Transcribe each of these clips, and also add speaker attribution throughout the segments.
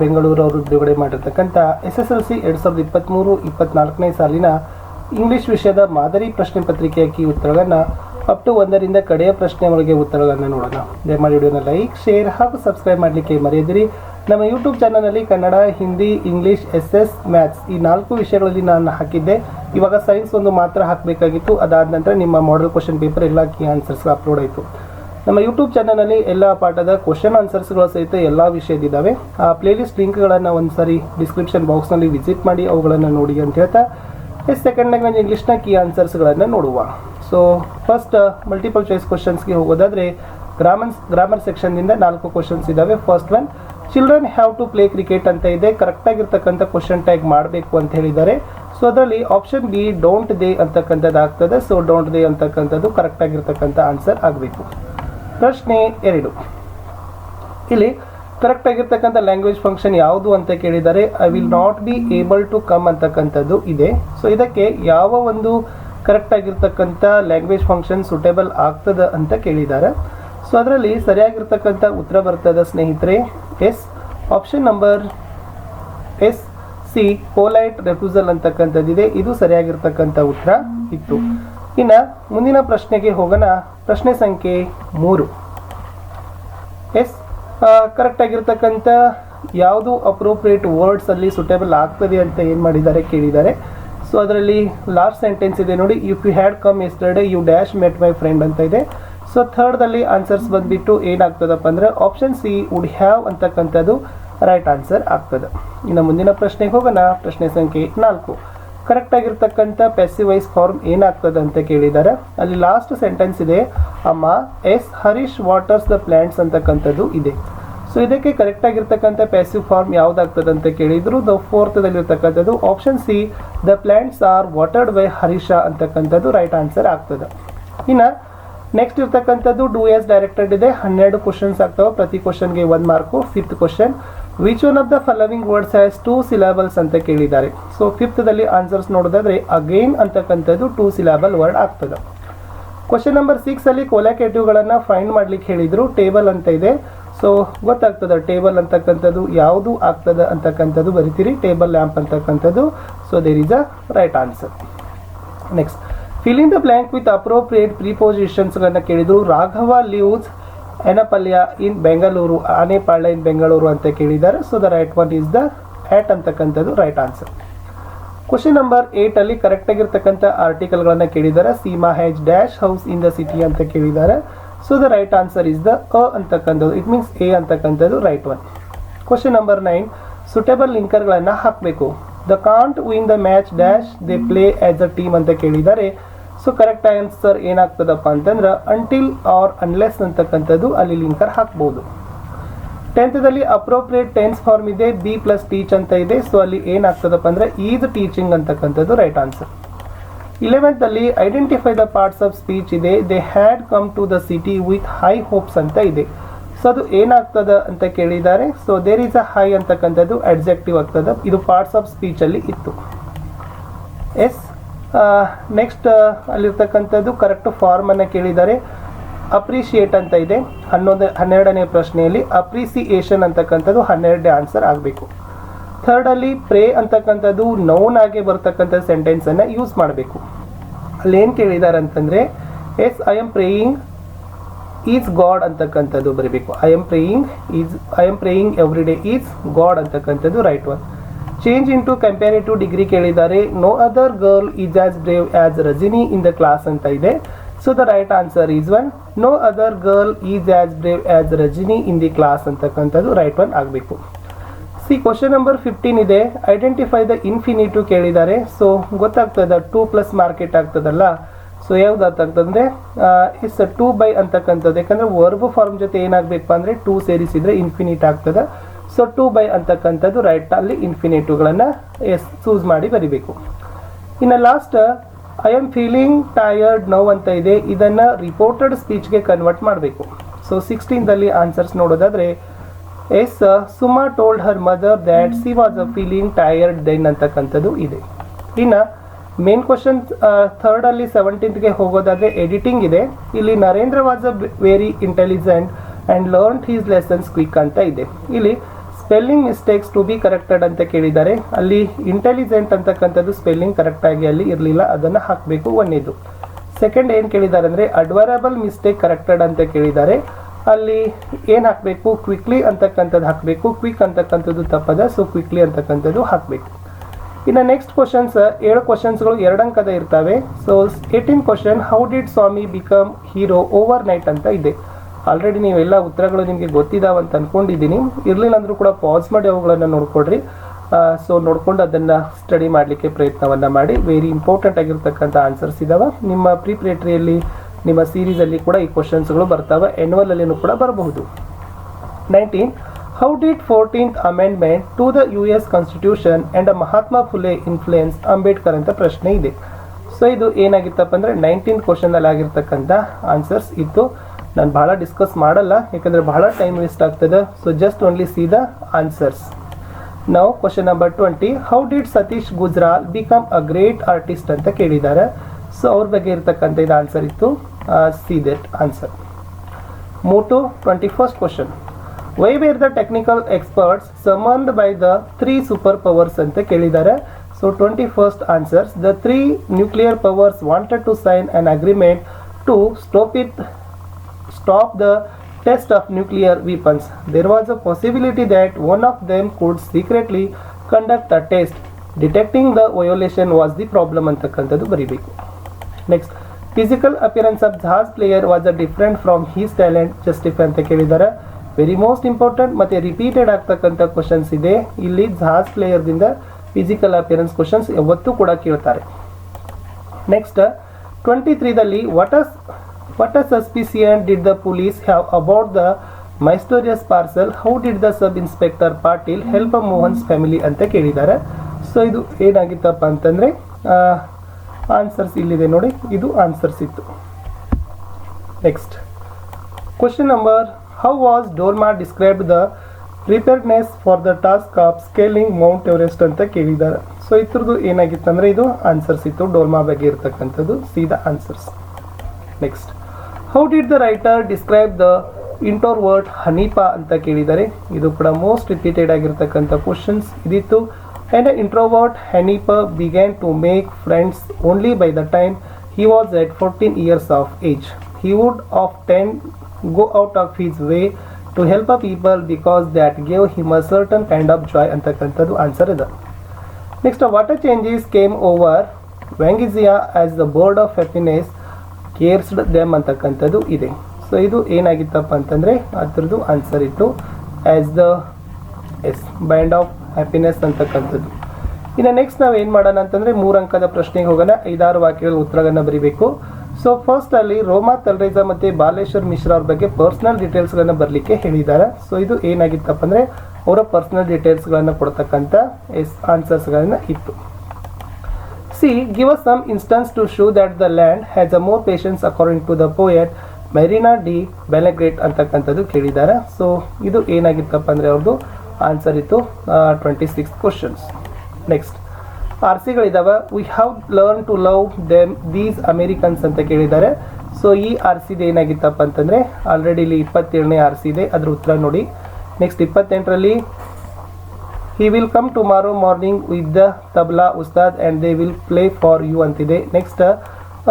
Speaker 1: ಬೆಂಗಳೂರು ಅವರು ಬಿಡುಗಡೆ ಮಾಡಿರ್ತಕ್ಕಂಥ ಎಸ್ ಎಸ್ ಎಲ್ ಸಿ ಎರಡು ಸಾವಿರದ ಇಪ್ಪತ್ತ್ಮೂರು ಇಪ್ಪತ್ನಾಲ್ಕನೇ ಸಾಲಿನ ಇಂಗ್ಲಿಷ್ ವಿಷಯದ ಮಾದರಿ ಪ್ರಶ್ನೆ ಪತ್ರಿಕೆಯ ಕೀ ಉತ್ತರಗಳನ್ನು ಅಪ್ ಟು ಒಂದರಿಂದ ಕಡೆಯ ಪ್ರಶ್ನೆವರೆಗೆ ಉತ್ತರಗಳನ್ನು ನೋಡೋಣ. ದಯಮಾಡಿ ವಿಡಿಯೋನ ಲೈಕ್, ಶೇರ್ ಹಾಗೂ ಸಬ್ಸ್ಕ್ರೈಬ್ ಮಾಡಲಿಕ್ಕೆ ಮರೆಯದಿರಿ. ನಮ್ಮ ಯೂಟ್ಯೂಬ್ ಚಾನಲ್ನಲ್ಲಿ Kannada, Hindi, English S S maths ಈ ನಾಲ್ಕು ವಿಷಯಗಳಲ್ಲಿ ನಾನು ಹಾಕಿದ್ದೆ. ಇವಾಗ ಸೈನ್ಸ್ ಒಂದು ಮಾತ್ರ ಹಾಕಬೇಕಾಗಿತ್ತು. ಅದಾದ ನಂತರ ನಿಮ್ಮ ಮಾಡೆಲ್ ಕ್ವಶನ್ ಪೇಪರ್ ಎಲ್ಲ ಕೀ ಆನ್ಸರ್ಸ್ ಅಪ್ಲೋಡ್ ಆಯಿತು. ನಮ್ಮ ಯೂಟ್ಯೂಬ್ ಚಾನಲ್ನಲ್ಲಿ ಎಲ್ಲ ಪಾಠದ ಕ್ವಶನ್ ಆನ್ಸರ್ಸ್ಗಳು ಸಹಿತ ಎಲ್ಲ ವಿಷಯದಿದ್ದಾವೆ ಆ ಪ್ಲೇಲಿಸ್ಟ್ ಲಿಂಕ್ಗಳನ್ನು ಒಂದು ಸಾರಿ ಡಿಸ್ಕ್ರಿಪ್ಷನ್ ಬಾಕ್ಸ್ನಲ್ಲಿ ವಿಸಿಟ್ ಮಾಡಿ ಅವುಗಳನ್ನು ನೋಡಿ ಅಂತ ಹೇಳ್ತಾ ಎಸ್ ಸೆಕೆಂಡ್ ಲ್ಯಾಂಗ್ವೇಜ್ ಇಂಗ್ಲೀಷ್ನ ಕೀ ಆನ್ಸರ್ಸ್ಗಳನ್ನು ನೋಡುವ. ಸೊ ಫಸ್ಟ್ ಮಲ್ಟಿಪಲ್ ಚಾಯ್ಸ್ ಕ್ವಶನ್ಸ್ಗೆ ಹೋಗೋದಾದರೆ ಗ್ರಾಮರ್ ಗ್ರಾಮರ್ ಸೆಕ್ಷನ್ನಿಂದ ನಾಲ್ಕು ಕ್ವಶನ್ಸ್ ಇದ್ದಾವೆ. First one children have to play cricket ಅಂತ ಇದೆ. ಕರೆಕ್ಟಾಗಿರ್ತಕ್ಕಂಥ ಕ್ವಶನ್ ಟ್ಯಾಗ್ ಮಾಡಬೇಕು ಅಂತ ಹೇಳಿದ್ದಾರೆ. ಸೊ ಅದರಲ್ಲಿ ಆಪ್ಷನ್ ಬಿ ಡೋಂಟ್ ದೇ ಅಂತಕ್ಕಂಥದ್ದು ಆಗ್ತದೆ ಸೊ ಡೋಂಟ್ ದೇ ಅಂತಕ್ಕಂಥದ್ದು ಕರೆಕ್ಟಾಗಿರ್ತಕ್ಕಂಥ ಆನ್ಸರ್ ಆಗಬೇಕು. ಪ್ರಶ್ನೆ ಎರಡು. ಇಲ್ಲಿ ಕರೆಕ್ಟ್ ಆಗಿರ್ತಕ್ಕಂಥ ಲ್ಯಾಂಗ್ವೇಜ್ ಫಂಕ್ಷನ್ ಯಾವುದು ಅಂತ ಕೇಳಿದರೆ I will not be able to come ಅಂತಕ್ಕಂಥದ್ದು ಇದೆ. ಸೊ ಇದಕ್ಕೆ ಯಾವ ಒಂದು ಕರೆಕ್ಟ್ ಆಗಿರ್ತಕ್ಕಂಥ ಲ್ಯಾಂಗ್ವೇಜ್ ಫಂಕ್ಷನ್ ಸುಟೇಬಲ್ ಆಗ್ತದ ಅಂತ ಕೇಳಿದ್ದಾರೆ. ಸೊ ಅದರಲ್ಲಿ ಸರಿಯಾಗಿರ್ತಕ್ಕಂಥ ಉತ್ತರ ಬರ್ತದ ಸ್ನೇಹಿತರೆ, yes. Option number yes, C. Polite refusal ಅಂತಕ್ಕಂಥದ್ದಿದೆ. ಇದು ಸರಿಯಾಗಿರ್ತಕ್ಕಂಥ ಉತ್ತರ ಇತ್ತು. ಇನ್ನು ಮುಂದಿನ ಪ್ರಶ್ನೆಗೆ ಹೋಗೋಣ. ಪ್ರಶ್ನೆ ಸಂಖ್ಯೆ ಮೂರು. ಎಸ್ ಕರೆಕ್ಟ್ ಆಗಿರ್ತಕ್ಕಂಥ ಯಾವುದು ಅಪ್ರೋಪ್ರಿಯೇಟ್ ವರ್ಡ್ಸ್ ಅಲ್ಲಿ ಸುಟೇಬಲ್ ಆಗ್ತದೆ ಅಂತ ಏನು ಮಾಡಿದ್ದಾರೆ ಕೇಳಿದ್ದಾರೆ. ಸೊ ಅದರಲ್ಲಿ ಲಾಸ್ಟ್ ಸೆಂಟೆನ್ಸ್ ಇದೆ ನೋಡಿ. If you had come yesterday you dash met my friend ಅಂತ ಇದೆ. ಸೊ ಥರ್ಡಲ್ಲಿ ಆನ್ಸರ್ಸ್ ಬಂದ್ಬಿಟ್ಟು ಏನಾಗ್ತದಪ್ಪ ಅಂದರೆ ಆಪ್ಷನ್ ಸಿ ವುಡ್ ಹ್ಯಾವ್ ಅಂತಕ್ಕಂಥದ್ದು ರೈಟ್ ಆನ್ಸರ್ ಆಗ್ತದೆ. ಇನ್ನು ಮುಂದಿನ ಪ್ರಶ್ನೆಗೆ ಹೋಗೋಣ. ಪ್ರಶ್ನೆ ಸಂಖ್ಯೆ ನಾಲ್ಕು. ಕರೆಕ್ಟ್ ಆಗಿರ್ತಕ್ಕಂಥ ಪ್ಯಾಸಿವೈಸ್ ಫಾರ್ಮ್ ಏನಾಗ್ತದೆ ಅಂತ ಕೇಳಿದ್ದಾರೆ ಅಲ್ಲಿ ಲಾಸ್ಟ್ ಸೆಂಟೆನ್ಸ್ ಇದೆ, ಅಮ್ಮ, yes, Harish, waters, the plants ಅಂತಕ್ಕಂಥದ್ದು ಇದೆ. ಸೊ ಇದಕ್ಕೆ ಕರೆಕ್ಟ್ ಆಗಿರ್ತಕ್ಕಂಥ ಪ್ಯಾಸಿವ್ ಫಾರ್ಮ್ ಯಾವ್ದಾಗ್ತದೆ ಅಂತ ಕೇಳಿದ್ರು the ಫೋರ್ತದಲ್ಲಿರ್ತಕ್ಕಂಥದ್ದು option C the plants are watered by Harisha ಅಂತಕ್ಕಂಥದ್ದು ರೈಟ್ ಆನ್ಸರ್ ಆಗ್ತದೆ. ಇನ್ನು ನೆಕ್ಸ್ಟ್ ಇರ್ತಕ್ಕಂಥದ್ದು ಡೂ ಎಸ್ ಡೈರೆಕ್ಟೆಡ್ ಇದೆ, ಹನ್ನೆರಡು ಕ್ವಶನ್ಸ್ ಆಗ್ತಾವೆ, ಪ್ರತಿ ಕ್ವಶನ್ಗೆ ಒಂದು mark fifth question which one of the following words has two syllables ಅಂತ ಕೇಳಿದ್ದಾರೆ? ಸೊ ಫಿಫ್ತ್ದಲ್ಲಿ ಆನ್ಸರ್ಸ್ ನೋಡೋದಾದ್ರೆ ಅಗೈನ್ ಅಂತಕ್ಕಂಥದ್ದು ಟೂ ಸಿಲಾಬಲ್ ವರ್ಡ್ ಆಗ್ತದೆ. ಕ್ವಶನ್ ನಂಬರ್ ಸಿಕ್ಸಲ್ಲಿ ಕೊಲಾಕೇಟಿವ್ಗಳನ್ನು ಫೈಂಡ್ ಮಾಡ್ಲಿಕ್ಕೆ ಹೇಳಿದ್ರು ಟೇಬಲ್ ಅಂತ ಇದೆ. ಸೊ ಗೊತ್ತಾಗ್ತದೆ ಟೇಬಲ್ ಅಂತಕ್ಕಂಥದ್ದು ಯಾವುದು ಆಗ್ತದೆ ಅಂತಕ್ಕಂಥದ್ದು ಬರಿತೀರಿ ಟೇಬಲ್ ಲ್ಯಾಂಪ್ ಅಂತಕ್ಕಂಥದ್ದು. So there is a right answer next filling the blank with appropriate ಪ್ರಿಪೋಸಿಷನ್ಸ್ಗಳನ್ನು ಕೇಳಿದ್ರು. Raghava lives Enapalya in Bengaluru, Anepalya in Bengaluru ಅಂತ ಕೇಳಿದ್ದಾರೆ. So the right one is the at ಅಂತಕ್ಕಂಥದ್ದು right answer question number eight ಅಲ್ಲಿ correct ಆಗಿರ್ತಕ್ಕಂಥ ಆರ್ಟಿಕಲ್ಗಳನ್ನ ಕೇಳಿದ್ದಾರೆ. Seema has dash house in the city ಅಂತ ಕೇಳಿದ್ದಾರೆ. So the right answer is the a ಅಂತಕ್ಕಂಥದ್ದು. ಇಟ್ ಮೀನ್ಸ್ ಎ ಅಂತಕ್ಕಂಥದ್ದು right one question number nine suitable ಲಿಂಕರ್ಗಳನ್ನು ಹಾಕಬೇಕು. The can't win the match dash they play as a team ಅಂತ ಕೇಳಿದ್ದಾರೆ. So correct answer ಏನಾಗ್ತದಪ್ಪ ಅಂತಂದ್ರೆ until R unless ಅಂತಕ್ಕಂಥದ್ದು ಅಲ್ಲಿ linker ಹಾಕ್ಬೋದು. ಟೆಂತ್ದಲ್ಲಿ ಅಪ್ರೋಪ್ರಿಯೇಟ್ ಟೆನ್ಸ್ ಫಾರ್ಮ್ ಇದೆ ಬಿ ಪ್ಲಸ್ ಟೀಚ್ ಅಂತ ಇದೆ ಸೊ ಅಲ್ಲಿ ಏನಾಗ್ತದಪ್ಪ ಅಂದ್ರೆ ಈಸ್ ಟೀಚಿಂಗ್ ಅಂತಕ್ಕಂಥದ್ದು ರೈಟ್ ಆನ್ಸರ್ ಇಲೆವೆಂತ್ ಅಲ್ಲಿ identify the parts of speech ಇದೆ they had come to the city with high hopes ಅಂತ ಇದೆ. ಸೊ ಅದು ಏನಾಗ್ತದ ಅಂತ ಕೇಳಿದ್ದಾರೆ so there is a high ಅಂತಕ್ಕಂಥದ್ದು ಅಡ್ಜೆಕ್ಟಿವ್ ಆಗ್ತದೆ, ಇದು ಪಾರ್ಟ್ಸ್ ಆಫ್ ಸ್ಪೀಚ್ ಅಲ್ಲಿ ಇತ್ತು. ಎಸ್ ನೆಕ್ಸ್ಟ್ ಅಲ್ಲಿರ್ತಕ್ಕಂಥದ್ದು ಕರೆಕ್ಟ್ ಫಾರ್ಮ್ ಅನ್ನ ಕೇಳಿದ್ದಾರೆ. ಅಪ್ರಿಷಿಯೇಟ್ ಅಂತ ಇದೆ. ಹನ್ನೊಂದು, ಹನ್ನೆರಡನೇ ಪ್ರಶ್ನೆಯಲ್ಲಿ ಅಪ್ರಿಸಿಯೇಷನ್ ಅಂತಕ್ಕಂಥದ್ದು ಹನ್ನೆರಡನೇ ಆನ್ಸರ್ ಆಗಬೇಕು. ಥರ್ಡಲ್ಲಿ ಪ್ರೇ ಅಂತಕ್ಕಂಥದ್ದು ನೌನ್ ಆಗಿ ಬರ್ತಕ್ಕಂಥ ಸೆಂಟೆನ್ಸ್ ಅನ್ನ ಯೂಸ್ ಮಾಡಬೇಕು. ಅಲ್ಲಿ ಏನು ಕೇಳಿದ್ದಾರೆ ಅಂತಂದ್ರೆ yes I am praying is God ಅಂತಕ್ಕಂಥದ್ದು ಬರೀಬೇಕು. I am praying is I am praying every day is God ಅಂತಕ್ಕಂಥದ್ದು right one change in to comparative degree ಕೇಳಿದ್ದಾರೆ. No other girl is as brave as Rajini in the class ಅಂತ ಇದೆ. So the right answer is one no other girl is as brave as Rajini in the class ಅಂತಕ್ಕಂಥದ್ದು right one ಆಗಬೇಕು. C question number fifteen ಇದೆ. Identify the infinitive ಕೇಳಿದ್ದಾರೆ. So ಗೊತ್ತಾಗ್ತದ to plus market ಆಗ್ತದಲ್ಲ. So ಯಾವ್ದಾಗ್ತದಂದ್ರೆ is to buy ಅಂತಕ್ಕಂಥದ್ದು ಯಾಕಂದ್ರೆ verb form ಜೊತೆ ಏನಾಗಬೇಕು ಅಂದ್ರೆ ಟೂ ಸೇರಿಸಿದ್ರೆ ಇನ್ಫಿನಿಟ್ ಆಗ್ತದೆ. ಸೊ ಟು ಬೈ ಅಂತಕ್ಕಂಥದ್ದು ರೈಟ್ ಅಲ್ಲಿ ಇನ್ಫಿನಿಟುಗಳನ್ನು ಎಸ್ ಚೂಸ್ ಮಾಡಿ ಬರಿಬೇಕು. ಇನ್ನು last I am feeling tired no ಅಂತ ಇದೆ. ಇದನ್ನು ರಿಪೋರ್ಟೆಡ್ ಸ್ಪೀಚ್ಗೆ ಕನ್ವರ್ಟ್ ಮಾಡಬೇಕು. ಸೊ ಸಿಕ್ಸ್ಟೀನ್ದಲ್ಲಿ ಆನ್ಸರ್ಸ್ ನೋಡೋದಾದರೆ yes Suma told her mother that she was a feeling tired then ಅಂತಕ್ಕಂಥದ್ದು ಇದೆ. ಇನ್ನು ಮೇನ್ ಕ್ವಶನ್ ಥರ್ಡಲ್ಲಿ ಸೆವೆಂಟೀನ್ತ್ಗೆ ಹೋಗೋದಾದ್ರೆ ಎಡಿಟಿಂಗ್ ಇದೆ. ಇಲ್ಲಿ Narendra was a very intelligent and learn his lessons quick ಅಂತ ಇದೆ. ಇಲ್ಲಿ spelling mistakes to be corrected ಅಂತ ಕೇಳಿದ್ದಾರೆ. ಅಲ್ಲಿ ಇಂಟೆಲಿಜೆಂಟ್ ಅಂತಕ್ಕಂಥದ್ದು ಸ್ಪೆಲ್ಲಿಂಗ್ ಕರೆಕ್ಟಾಗಿ ಅಲ್ಲಿ ಇರಲಿಲ್ಲ, ಅದನ್ನು ಹಾಕಬೇಕು ಒಂದೇದು. ಸೆಕೆಂಡ್ ಏನು ಕೇಳಿದ್ದಾರೆ ಅಂದರೆ ಅಡ್ವರಬಲ್ ಮಿಸ್ಟೇಕ್ ಕರೆಕ್ಟೆಡ್ ಅಂತ ಕೇಳಿದ್ದಾರೆ. ಅಲ್ಲಿ ಏನು ಹಾಕಬೇಕು? ಕ್ವಿಕ್ಲಿ ಅಂತಕ್ಕಂಥದ್ದು ಹಾಕಬೇಕು. ಕ್ವಿಕ್ ಅಂತಕ್ಕಂಥದ್ದು ತಪ್ಪದ ಸೊ ಕ್ವಿಕ್ಲಿ ಅಂತಕ್ಕಂಥದ್ದು ಹಾಕಬೇಕು. ಇನ್ನು ನೆಕ್ಸ್ಟ್ ಕ್ವಶನ್ಸ್ ಏಳು ಕ್ವಶನ್ಸ್ಗಳು ಅಂಕದ ಇರ್ತವೆ. So eighteen question how did Swami become hero overnight ಅಂತ ಇದೆ. ಆಲ್ರೆಡಿ ನೀವೆಲ್ಲ ಉತ್ತರಗಳು ನಿಮಗೆ ಗೊತ್ತಿದ್ದಾವೆ ಅಂತ ಅನ್ಕೊಂಡಿದ್ದೀನಿ. ಇರಲಿಲ್ಲ ಅಂದರೂ ಕೂಡ ಪಾಸ್ ಮಾಡಿ ಅವುಗಳನ್ನು ನೋಡ್ಕೊಡ್ರಿ ಸೊ ನೋಡ್ಕೊಂಡು ಅದನ್ನು ಸ್ಟಡಿ ಮಾಡಲಿಕ್ಕೆ ಪ್ರಯತ್ನವನ್ನು ಮಾಡಿ. ವೆರಿ ಇಂಪಾರ್ಟೆಂಟ್ ಆಗಿರ್ತಕ್ಕಂಥ ಆನ್ಸರ್ಸ್ ಇದ್ದಾವೆ ನಿಮ್ಮ ಪ್ರಿಪ್ರೇಟ್ರಿಯಲ್ಲಿ ನಿಮ್ಮ ಸೀರೀಸಲ್ಲಿ ಕೂಡ ಈ ಕ್ವಶನ್ಸ್ಗಳು ಬರ್ತವೆ. ಎನ್ವಲಲ್ಲಿಯೂ ಕೂಡ ಬರಬಹುದು. Nineteen how did fourteenth amendment to the U S constitution and Mahatma Phule influence Ambedkar ಅಂತ ಪ್ರಶ್ನೆ ಇದೆ. ಸೊ ಇದು ಏನಾಗಿತ್ತಪ್ಪ ಅಂದರೆ ನೈನ್ಟೀನ್ ಕ್ವಶನಲ್ಲಿ ಆಗಿರ್ತಕ್ಕಂಥ ಆನ್ಸರ್ಸ್ ಇತ್ತು. ನಾನು ಬಹಳ ಡಿಸ್ಕಸ್ ಮಾಡಲ್ಲ, ಯಾಕಂದರೆ ಬಹಳ ಟೈಮ್ ವೇಸ್ಟ್ ಆಗ್ತದೆ. So just only see the answers ನಾವು question number twenty how did Satish Gujral become a great artist ಅಂತ ಕೇಳಿದ್ದಾರೆ. ಸೊ ಅವ್ರ ಬಗ್ಗೆ ಇರ್ತಕ್ಕಂಥ ಇದು ಆನ್ಸರ್ ಇತ್ತು. See that answer move to twenty first question why were the technical experts summoned by the three super powers ಅಂತ ಕೇಳಿದ್ದಾರೆ. So twenty first answers the three nuclear powers wanted to sign an agreement to stop it stop the test of nuclear weapons. There was a possibility that one of them could secretly conduct a test. Detecting the violation was the problem ಅಂತಕ್ಕಂಥದ್ದು ಬರೀಬೇಕು next physical appearance of jazz player was a different from his talent justify ಅಂತ ಕೇಳಿದ್ದಾರೆ very most important ಮತ್ತೆ repeated ಆಗ್ತಕ್ಕಂಥ questions ಇದೆ ಇಲ್ಲಿ ಜಾಸ್ ಪ್ಲೇಯರ್ದಿಂದ physical appearance questions ಯಾವತ್ತೂ ಕೂಡ ಕೇಳ್ತಾರೆ next twenty ತ್ರೀದಲ್ಲಿ what as what a suspicion did the police have about the mysterious parcel how did the sub inspector Patil help Mohan's family ಅಂತ ಕೇಳಿದ್ದಾರೆ. ಸೊ ಇದು ಏನಾಗಿತ್ತಪ್ಪ ಅಂತಂದರೆ ಆನ್ಸರ್ಸ್ ಇಲ್ಲಿದೆ ನೋಡಿ. ಇದು ಆನ್ಸರ್ಸ್ ಇತ್ತು. Next question number how was Dolma describe the preparedness for the task of scaling Mount Everest ಅಂತ ಕೇಳಿದ್ದಾರೆ. ಸೊ ಇದ್ರದ್ದು ಏನಾಗಿತ್ತಂದರೆ, ಇದು ಆನ್ಸರ್ಸ್ ಇತ್ತು. ಡೋಲ್ಮಾ ಬಗ್ಗೆ ಇರತಕ್ಕಂಥದ್ದು, ಸೀದಾ answers next how did the writer describe the introvert Hanifa ಅಂತ ಕೇಳಿದ್ದಾರೆ ಇದು ಕೂಡ ಮೋಸ್ಟ್ ರಿಪೀಟೆಡ್ ಆಗಿರ್ತಕ್ಕಂಥ questions ಇದಿತ್ತು and introvert Hanifa began to make friends only by the time he was at fourteen years of age he would often go out of his way to help a people because that gave him a certain kind of joy ಅಂತಕ್ಕಂಥದ್ದು answer ಇದೆ. Next what changes came over ವ್ಯಾಂಗಿಸಿಯಾ as the bird of happiness caressed them ಅಂತಕ್ಕಂಥದ್ದು ಇದೆ. So ಇದು ಏನಾಗಿತ್ತಪ್ಪ ಅಂತಂದರೆ ಅದ್ರದ್ದು answer ಇತ್ತು as the yes band of happiness ಅಂತಕ್ಕಂಥದ್ದು. ಇನ್ನು ನೆಕ್ಸ್ಟ್ ನಾವು ಏನು ಮಾಡೋಣ ಅಂತಂದರೆ ಮೂರು ಅಂಕದ ಪ್ರಶ್ನೆಗೆ ಹೋಗೋಣ. ಐದಾರು ವಾಕ್ಯಗಳ ಉತ್ತರಗಳನ್ನ ಬರೀಬೇಕು. ಸೊ ಫಸ್ಟ್ ಅಲ್ಲಿ ರೋಮಾ ತಲ್ರೇಜಾ ಮತ್ತು ಬಾಲೇಶ್ವರ್ ಮಿಶ್ರಾ ಅವ್ರ ಬಗ್ಗೆ ಪರ್ಸನಲ್ ಡೀಟೇಲ್ಸ್ಗಳನ್ನು ಬರಲಿಕ್ಕೆ ಹೇಳಿದ್ದಾರೆ ಸೊ ಇದು ಏನಾಗಿತ್ತಪ್ಪ ಅಂದರೆ ಅವರ ಪರ್ಸನಲ್ ಡೀಟೇಲ್ಸ್ಗಳನ್ನು ಕೊಡ್ತಕ್ಕಂಥ ಎಸ್ ಆನ್ಸರ್ಸ್ಗಳನ್ನು ಇತ್ತು. See give us some instances to show that the land has a more patience according to the poet Marina de Bellagente ಅಂತಕ್ಕಂಥದ್ದು ಕೇಳಿದ್ದಾರೆ. ಸೊ ಇದು ಏನಾಗಿತ್ತಪ್ಪ ಅಂದರೆ ಅವ್ರದ್ದು ಆನ್ಸರ್ ಇತ್ತು twenty six questions next R ಸಿಗಳಿದ್ದಾವೆ we have learn to love them these Americans ಅಂತ ಕೇಳಿದ್ದಾರೆ. So ಈ ಆರ್ ಸಿದು ಏನಾಗಿತ್ತಪ್ಪ ಅಂತಂದರೆ ಆಲ್ರೆಡಿ ಇಲ್ಲಿ ಇಪ್ಪತ್ತೇಳನೇ ಆರ್ ಸಿ ಇದೆ ಅದ್ರ ಉತ್ತರ ನೋಡಿ. ನೆಕ್ಸ್ಟ್ ಇಪ್ಪತ್ತೆಂಟರಲ್ಲಿ he will come tomorrow morning with the tabla ustad and they will play for you ಅಂತಿದೆ next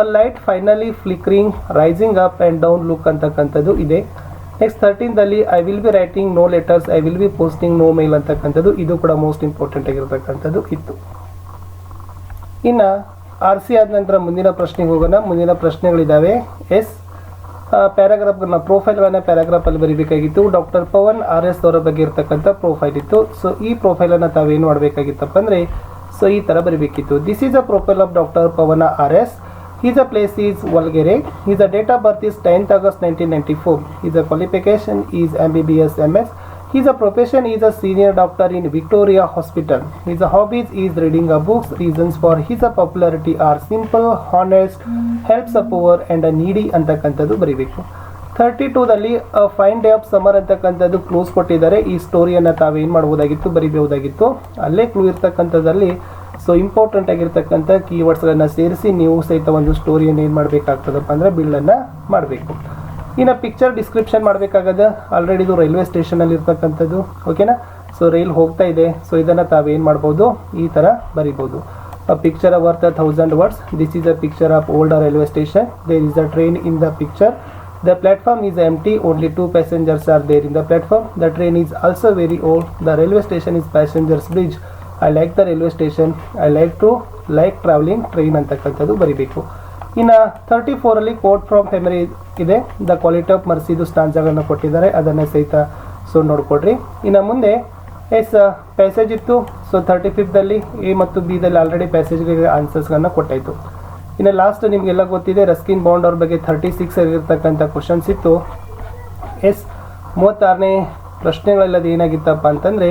Speaker 1: a light finally flickering rising up and down look ಅಂತಕ್ಕಂಥದ್ದು ಇದೆ. Next ಥರ್ಟೀನ್ದಲ್ಲಿ I will be writing no letters I will be posting no mail ಅಂತಕ್ಕಂಥದ್ದು ಇದು ಕೂಡ most important ಆಗಿರತಕ್ಕಂಥದ್ದು ಇತ್ತು. ಇನ್ನು R C ಆದ ನಂತರ ಮುಂದಿನ ಪ್ರಶ್ನೆಗೆ ಹೋಗೋಣ. ಮುಂದಿನ ಪ್ರಶ್ನೆಗಳಿದ್ದಾವೆ. ಎಸ್ ಪ್ಯಾರಾಗ್ರಾಫ್ಗಳನ್ನ ಪ್ರೊಫೈಲ್ಗಳನ್ನ ಪ್ಯಾರಾಗ್ರಾಫಲ್ಲಿ ಬರೀಬೇಕಾಗಿತ್ತು ಡಾಕ್ಟರ್ ಪವನ್ ಆರ್ ಎಸ್ ಅವರ ಬಗ್ಗೆ ಇರತಕ್ಕಂಥ ಪ್ರೊಫೈಲ್ ಇತ್ತು ಸೊ ಈ ಪ್ರೊಫೈಲನ್ನು ತಾವೇನು ಮಾಡಬೇಕಾಗಿತ್ತಪ್ಪ ಅಂದರೆ ಸೊ ಈ ಥರ ಬರೀಬೇಕಿತ್ತು this is a profile of doctor Pavan R S is a place is Walgere is the data birth place is Walgere. His date of birth is 10th August 1994. B B S MBBS MS. His profession is a senior doctor in Victoria Hospital. His hobbies is reading a books. Reasons for his popularity are simple, honest, helps the poor and needy ಅಂತಕ್ಕಂಥದ್ದು ಬರೀಬೇಕು thirty ಟೂದಲ್ಲಿ fine day of summer ಅಂತಕ್ಕಂಥದ್ದು clues ಕೊಟ್ಟಿದ್ದಾರೆ ಈ ಸ್ಟೋರಿಯನ್ನು ತಾವೇನು ಮಾಡ್ಬೋದಾಗಿತ್ತು ಬರಿಬಹುದಾಗಿತ್ತು ಅಲ್ಲೇ clue ಇರ್ತಕ್ಕಂಥದ್ದಲ್ಲಿ so important ಆಗಿರ್ತಕ್ಕಂಥ ಕೀವರ್ಡ್ಸ್ಗಳನ್ನು ಸೇರಿಸಿ ನೀವು ಸಹಿತ ಒಂದು ಸ್ಟೋರಿಯನ್ನು ಏನು ಮಾಡಬೇಕಾಗ್ತದಪ್ಪ ಅಂದರೆ ಬಿಲ್ಲನ್ನು ಮಾಡಬೇಕು ಇನ್ನು ಪಿಕ್ಚರ್ ಡಿಸ್ಕ್ರಿಪ್ಷನ್ ಮಾಡಬೇಕಾಗದ? ಆಲ್ರೆಡಿ ಇದು ರೈಲ್ವೆ ಸ್ಟೇಷನಲ್ಲಿ ಇರ್ತಕ್ಕಂಥದ್ದು. ಓಕೆನಾ ಸೊ ರೈಲ್ ಹೋಗ್ತಾ ಇದೆ. ಸೊ ಇದನ್ನು ತಾವೇನು ಮಾಡ್ಬೋದು? ಈ ಥರ ಬರಿಬೋದು. Picture worth a thousand words this this is a picture of railway station there there a train in the picture the platform is empty only two passengers are there in the platform the train is also very old the railway station is passengers bridge. I like the railway station I like to like travelling train ಅಂತಕ್ಕಂಥದ್ದು ಬರಿಬೇಕು. ಇನ್ನು thirty ಫೋರಲ್ಲಿ quote from ಫೆಮರಿ ಇದೆ. The quality of ಮರ್ಸಿದು ಅನ್ನು ಕೊಟ್ಟಿದ್ದಾರೆ. ಅದನ್ನೇ ಸಹಿತ ಸೊ ನೋಡಿಕೊಡ್ರಿ. ಇನ್ನು ಮುಂದೆ ಎಸ್ ಪ್ಯಾಸೇಜ್ ಇತ್ತು. ಸೊ ತರ್ಟಿ ಫಿಫ್ತಲ್ಲಿ ಎ ಮತ್ತು ಬಿದಲ್ಲಿ ಆಲ್ರೆಡಿ ಪ್ಯಾಸೇಜ್ಗೆ ಆನ್ಸರ್ಸ್ಗಳನ್ನ ಕೊಟ್ಟಾಯಿತು. ಇನ್ನು ಲಾಸ್ಟ್ ನಿಮಗೆಲ್ಲ ಗೊತ್ತಿದೆ ರಸ್ಕಿನ್ ಬೌಂಡ್ ಅವ್ರ ಬಗ್ಗೆ ಥರ್ಟಿ ಸಿಕ್ಸ್ ಆಗಿರ್ತಕ್ಕಂಥ ಕ್ವಶನ್ಸ್ ಇತ್ತು. ಎಸ್ ಮೂವತ್ತಾರನೇ ಪ್ರಶ್ನೆಗಳೆಲ್ಲದು ಏನಾಗಿತ್ತಪ್ಪ ಅಂತಂದರೆ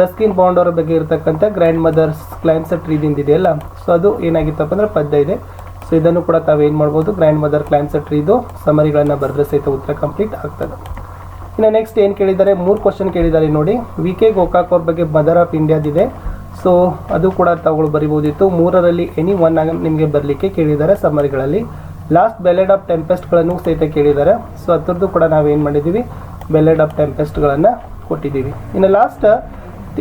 Speaker 1: ರಸ್ಕಿನ್ ಬಾಂಡ್ ಅವರ ಬಗ್ಗೆ ಇರತಕ್ಕಂಥ ಗ್ರ್ಯಾಂಡ್ ಮದರ್ಸ್ ಕ್ಲೈಮ್ಸ್ ಟ್ರೀದಿಂದ ಇದೆಯಲ್ಲ ಸೊ ಅದು ಏನಾಗಿತ್ತಪ್ಪ ಅಂದರೆ ಪದ್ಯ ಇದೆ. ಸೊ ಇದನ್ನು ಕೂಡ ತಾವೇನು ಮಾಡ್ಬೋದು? ಗ್ರ್ಯಾಂಡ್ ಮದರ್ ಕ್ಲಾನ್ಸರ್ ಟ್ರೀದು ಸಮರಿಗಳನ್ನು ಬರೆದ್ರೆ ಸಹಿತ ಉತ್ತರ ಕಂಪ್ಲೀಟ್ ಆಗ್ತದೆ. ಇನ್ನು ನೆಕ್ಸ್ಟ್ ಏನು ಕೇಳಿದ್ದಾರೆ? ಮೂರು ಕ್ವಶನ್ ಕೇಳಿದ್ದಾರೆ ನೋಡಿ. ವಿ ಕೆ ಗೋಕಾಕ್ ಬಗ್ಗೆ ಮದರ್ ಆಫ್ ಇಂಡಿಯಾದಿದೆ ಸೊ ಅದು ಕೂಡ ತಾವುಗಳು ಬರಿಬೋದಿತ್ತು. ಮೂರರಲ್ಲಿ ಎನಿ ಒನ್ ನಿಮಗೆ ಬರಲಿಕ್ಕೆ ಕೇಳಿದ್ದಾರೆ ಸಮರಿಗಳಲ್ಲಿ ಲಾಸ್ಟ್ ಬೆಲೆಡ್ ಆಫ್ ಟೆಂಪೆಸ್ಟ್ಗಳನ್ನು ಸಹಿತ ಕೇಳಿದ್ದಾರೆ. ಸೊ ಅದ್ರದ್ದು ಕೂಡ ನಾವೇನು ಮಾಡಿದ್ದೀವಿ ಬೆಲೆಡ್ ಆಫ್ ಟೆಂಪೆಸ್ಟ್ಗಳನ್ನು ಕೊಟ್ಟಿದ್ದೀವಿ ಇನ್ನು ಲಾಸ್ಟ್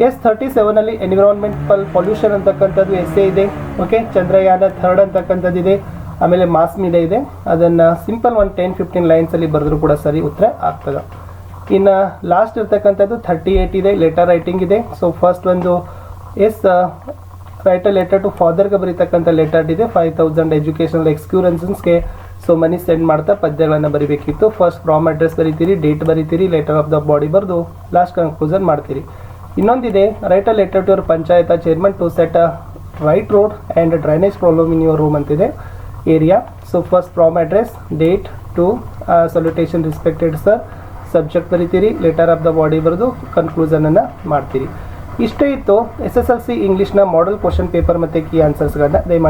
Speaker 1: ಎಸ್ ತರ್ಟಿ ಸೆವೆನಲ್ಲಿ ಎನ್ವಿರಾನ್ಮೆಂಟಲ್ ಪೊಲ್ಯೂಷನ್ ಅಂತಕ್ಕಂಥದ್ದು ಎಸ್ ಎ ಇದೆ. ಓಕೆ ಚಂದ್ರಯಾನ ಥರ್ಡ್ ಅಂತಕ್ಕಂಥದ್ದು ಇದೆ. ಆಮೇಲೆ ಮಾಸ್ ಮೀಡಿಯಾ ಇದೆ. ಅದನ್ನು ಸಿಂಪಲ್ ಒಂದು ಟೆನ್ ಫಿಫ್ಟೀನ್ ಲೈನ್ಸಲ್ಲಿ ಬರೆದ್ರು ಕೂಡ ಸರಿ ಉತ್ತರ ಆಗ್ತದೆ. ಇನ್ನು ಲಾಸ್ಟ್ ಇರ್ತಕ್ಕಂಥದ್ದು ಥರ್ಟಿ ಏಯ್ಟ್ ಇದೆ ಲೆಟರ್ ರೈಟಿಂಗ್ ಇದೆ. ಸೊ ಫಸ್ಟ್ ಒಂದು ಎಸ್ ರೈಟ್ ಲೆಟರ್ ಟು ಫಾದರ್ಗೆ ಬರೀತಕ್ಕಂಥ ಲೆಟರ್ ಇದೆ. ಫೈವ್ ತೌಸಂಡ್ ಎಜುಕೇಷನಲ್ ಎಕ್ಸ್ಕ್ಯೂರೆನ್ಸನ್ಸ್ಗೆ ಸೊ ಮನಿ ಸೆಂಡ್ ಮಾಡ್ತಾ ಪದ್ಯಗಳನ್ನು ಬರಿಬೇಕಿತ್ತು. ಫಸ್ಟ್ ಫ್ರಾಮ್ ಅಡ್ರೆಸ್ ಬರೀತೀರಿ ಡೇಟ್ ಬರೀತೀರಿ ಲೆಟರ್ ಆಫ್ ದ ಬಾಡಿ ಬರೆದು ಲಾಸ್ಟ್ ಕನ್ಕ್ಲೂಸನ್ ಮಾಡ್ತೀರಿ. ಇನ್ನೊಂದಿದೆ ರೈಟ್ ಅಲ್ಲಿ letter to your panchayat, chairman to set right road and drainage problem in your room ಅಂತಿದೆ area. So first from address date to salutation respected sir subject ಬರಿತೀರಿ letter of the body ಬರೆದು ಕನ್ಕ್ಲೂಷನನ್ನು ಮಾಡ್ತೀರಿ. ಇಷ್ಟೇ ಇತ್ತು S S L C ಇಂಗ್ಲೀಷ್ನ model question paper ಮತ್ತು key ಆನ್ಸರ್ಸ್ಗಳನ್ನ ದಯಮಾಡಿ